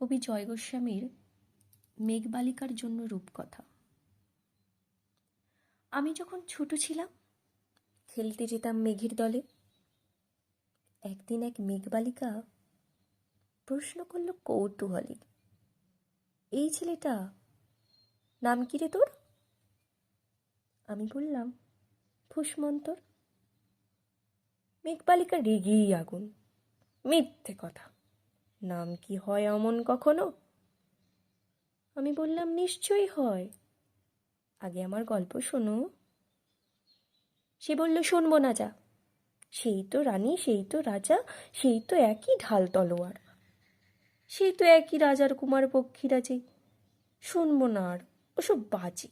কবি জয় গোস্বামীর মেঘবালিকার জন্য রূপকথা। আমি যখন ছোট ছিলাম, খেলতে যেতাম মেঘের দলে। একদিন এক মেঘবালিকা প্রশ্ন করল, কৌতূহলী, এই ছেলেটা নাম কি রে তোর? আমি বললাম ফুসমন্তর মেঘবালিকা রেগেই আগুন, মিথ্যে কথা। নাম কি হয় অমন কখনো? আমি বললাম, নিশ্চয়ই হয়। আগে আমার গল্প শোনো। সে বলল, শুনব না যা। সেই তো রানী, সেই তো রাজা, সেই তো একই ঢাল তলোয়ার। সেই তো একই রাজার কুমার পক্ষীরা যে শুনব না আর, ওসব বাজে।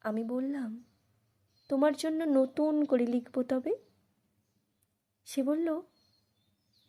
আমি বললাম, তোমার জন্য নতুন করে লিখব তবে? সে বলল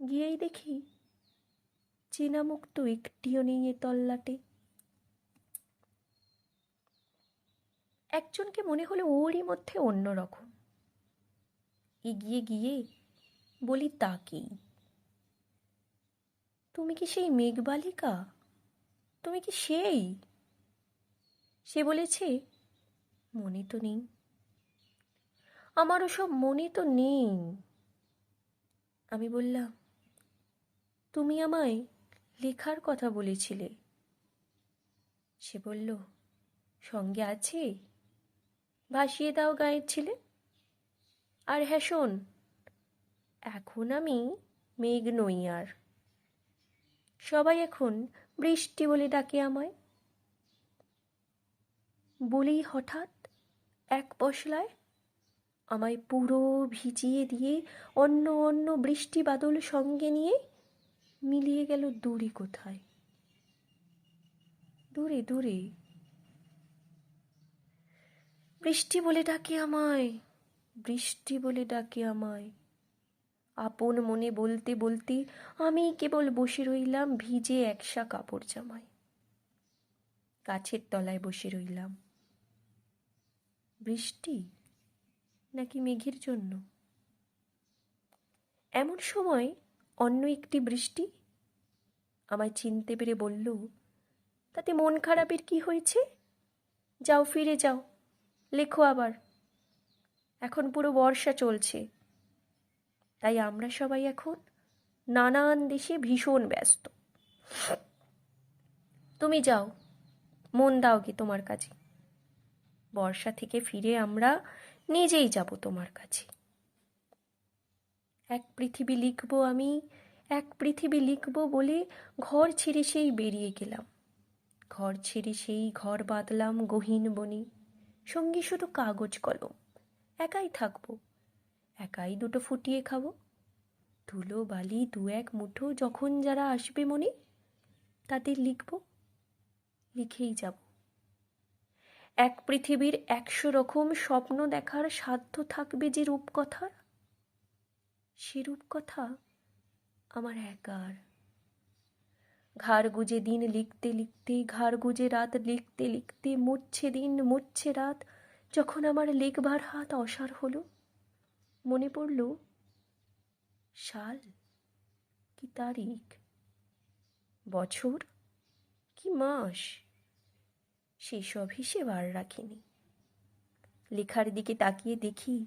গিয়েই দেখি চেনামুক্ত একটিও নেই এ তল্লাটে। একজনকে মনে হলো ওরই মধ্যে অন্য রকম। এগিয়ে গিয়ে বলি তাকেই তুমি কি সেই মেঘবালিকা? তুমি কি সেই? সে বলেছে, মনে তো নেই। আমার ওসব মনে তো নেই। আমি বললাম তুমি আমায় লেখার কথা বলেছিলে। সে বলল, সঙ্গে আছে? ভাসিয়ে দাও গায়ের ছেলে। আর হ্যাঁ শোন, এখন আমি মেঘ নই আর। সবাই এখন বৃষ্টি বলে ডাকে আমায়। বলেই হঠাৎ এক পশলায় আমায় পুরো ভিজিয়ে দিয়ে অন্য অন্য বৃষ্টি বাদল সঙ্গে নিয়ে মিলিয়ে গেল দূরে কোথায়? দূরে দূরে। বৃষ্টি বলে ডাকে আমায়, বৃষ্টি বলে ডাকে আমায়। আপন মনে বলতে বলতে আমি কেবল বসে রইলাম ভিজে একসা কাপড় জামায়। গাছের তলায় বসে রইলাম। বৃষ্টি নাকি মেঘের জন্য? এমন সময় অন্য একটি বৃষ্টি? আমায় চিনতে পেরে বলল, তাতে মন খারাপের কি হয়েছে? যাও, ফিরে যাও, লেখো আবার। এখন পুরো বর্ষা চলছে। তাই আমরা সবাই এখন নানান দেশে ভীষণ ব্যস্ত। তুমি যাও, মন দাও কি তোমার কাছে। বর্ষা থেকে ফিরে আমরা নিজেই যাব তোমার কাছে। এক পৃথিবী লিখব আমি, এক পৃথিবী লিখব বলে ঘর ছেড়ে সেই বেরিয়ে গেলাম। ঘর ছেড়ে সেই ঘর বাঁধলাম গহীন বনে। সঙ্গে শুধু কাগজ কলম, একাই থাকব। একাই দুটো ফুটিয়ে খাব। ধুলো, বালি, দু এক মুঠো যখন যারা আসবে মনে, তাদের লিখব, লিখেই যাব। এক পৃথিবীর একশো রকম স্বপ্ন দেখার সাধ্য থাকবে যে রূপকথার সে রূপকথা আমার একার ঘাড় গুজে দিন লিখতে লিখতে, ঘাড় গুজে রাত লিখতে লিখতে, মুচ্ছে দিন মুচ্ছে রাত, যখন আমার লেখবার হাত অসার হলো, মনে পড়ল, সাল কি তারিখ? বছর কি মাস? সেসব হিসেব আর রাখিনি। লেখার দিকে তাকিয়ে দেখি